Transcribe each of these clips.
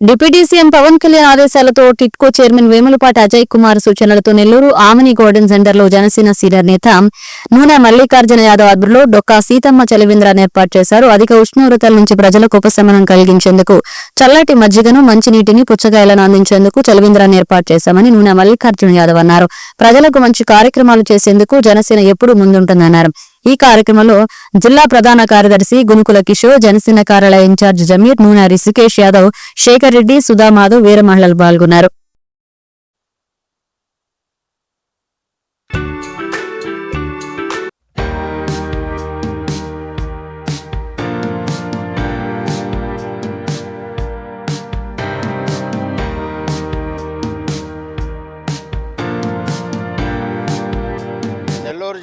Deputy CM Pawan Kalyan ఆదేశాలతో TIDCO chairman Vemulapati Ajay Kumar సూచనలతో Nellore Amani garden సెంటర్లో జనసేన సీనియర్ నేత నూనె మల్లికార్జున యాదవ్ ఆధ్వర్యంలో డొక్కా సీతమ్మ చలివింద్రాన్ని ఏర్పాటు చేశారు. అధిక ఉష్ణోగ్రతల నుంచి ప్రజలకు ఉపశమనం కలిగించేందుకు చల్లటి మజ్జిగను మంచినీటిని పుచ్చకాయలను అందించేందుకు చలివింద్రాన్ని ఏర్పాటు చేశామని నూనె మల్లికార్జున యాదవ్ అన్నారు. ప్రజలకు మంచి కార్యక్రమాలు చేసేందుకు జనసేన ఎప్పుడూ ముందుంటుందన్నారు. ఈ కార్యక్రమంలో జిల్లా ప్రధాన కార్యదర్శి గునుకుల కిషోర్ జనసేన కార్యాలయ ఇన్ఛార్జ్ జమీర్ నూనె రిషికేష్ యాదవ్ శేఖర్ రెడ్డి సుధామాధవ్ వీరమహిళలు పాల్గొన్నారు.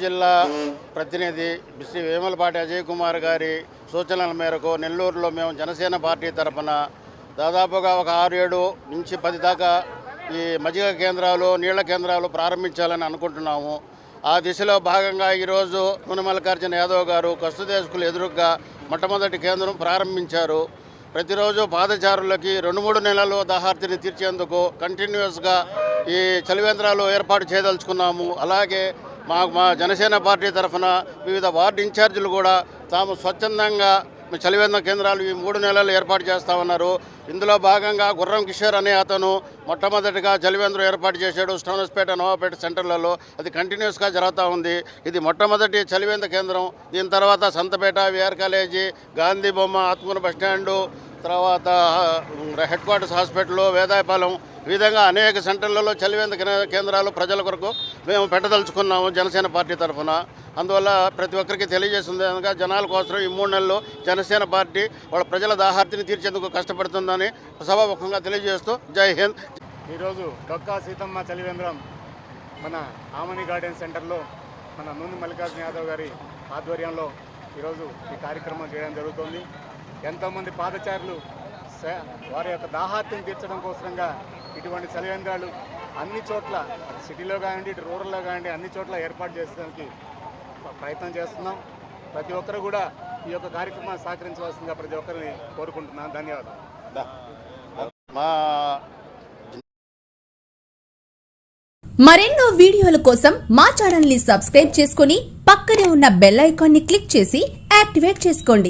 జిల్లా ప్రతినిధి శ్రీ వేములపాటి అజయ్ కుమార్ గారి సూచనల మేరకు నెల్లూరులో మేము జనసేన పార్టీ తరఫున దాదాపుగా ఒక ఆరు ఏడు నుంచి పది దాకా ఈ మజ్జిగ కేంద్రాలు నీళ్ళ కేంద్రాలు ప్రారంభించాలని అనుకుంటున్నాము. ఆ దిశలో భాగంగా ఈరోజు మునమల్లికార్జున యాదవ్ గారు కస్తుదేశకులు ఎదురుగా మొట్టమొదటి కేంద్రం ప్రారంభించారు. ప్రతిరోజు పాదచారులకి రెండు మూడు నెలలు దాహార్తిని తీర్చేందుకు కంటిన్యూస్గా ఈ చలివేంద్రాలు ఏర్పాటు చేయదలుచుకున్నాము. అలాగే మా మా జనసేన పార్టీ తరఫున వివిధ వార్డు ఇన్ఛార్జీలు కూడా తాము స్వచ్ఛందంగా మీ చలివేంద్ర కేంద్రాలు ఈ మూడు నెలలు ఏర్పాటు చేస్తామన్నారు ఇందులో భాగంగా గుర్రం కిషోర్ అనే అతను మొట్టమొదటిగా చలివేంద్రం ఏర్పాటు చేశాడు. స్టోనస్పేట నవాపేట సెంటర్లలో అది కంటిన్యూస్గా జరుగుతూ ఉంది. ఇది మొట్టమొదటి చలివేంద్ర కేంద్రం. దీని తర్వాత సంతపేట విఆర్ కాలేజీ గాంధీ బొమ్మ ఆత్మూరు బస్టాండు తర్వాత హెడ్ క్వార్టర్స్ హాస్పిటల్ వేదాయపాలెం ఈ విధంగా అనేక సెంటర్లలో చలివేంద్ర కేంద్రాలు ప్రజల కొరకు మేము పెట్టదలుచుకున్నాము జనసేన పార్టీ తరఫున. అందువల్ల ప్రతి ఒక్కరికి తెలియజేస్తుంది అనగా జనాల కోసం ఈ మూడు నెలలు జనసేన పార్టీ వాళ్ళ ప్రజల దాహార్తిని తీర్చేందుకు కష్టపడుతుందని సభాముఖంగా తెలియజేస్తూ జై హింద్. ఈరోజు డొక్కా సీతమ్మ చలివేంద్రం మన ఆమని గార్డెన్ సెంటర్లో మన నూనె మల్లికార్జున యాదవ్ గారి ఆధ్వర్యంలో ఈరోజు ఈ కార్యక్రమం చేయడం జరుగుతుంది. ఎంతోమంది పాదచారులు వారి యొక్క దాహార్తిని తీర్చడం కోసంగా ఇటువంటి చలివేంద్రాలు అన్ని చోట్ల సిటీలో కానివ్వండి ఇటు రూరల్లో కానివ్వండి అన్ని చోట్ల ఏర్పాటు చేసేదానికి ప్ర- ప్రయత్నం చేస్తున్నాం. ప్రతి ఒక్కరు కూడా ఈ యొక్క కార్యక్రమాన్ని సహకరించవలసిందిగా ప్రతి ఒక్కరిని కోరుకుంటున్నాను. ధన్యవాదాలు. మా మరెన్నో వీడియోల కోసం మా ఛానల్ని సబ్స్క్రైబ్ చేసుకుని పక్కనే ఉన్న బెల్ ఐకాన్ని క్లిక్ చేసి యాక్టివేట్ చేసుకోండి.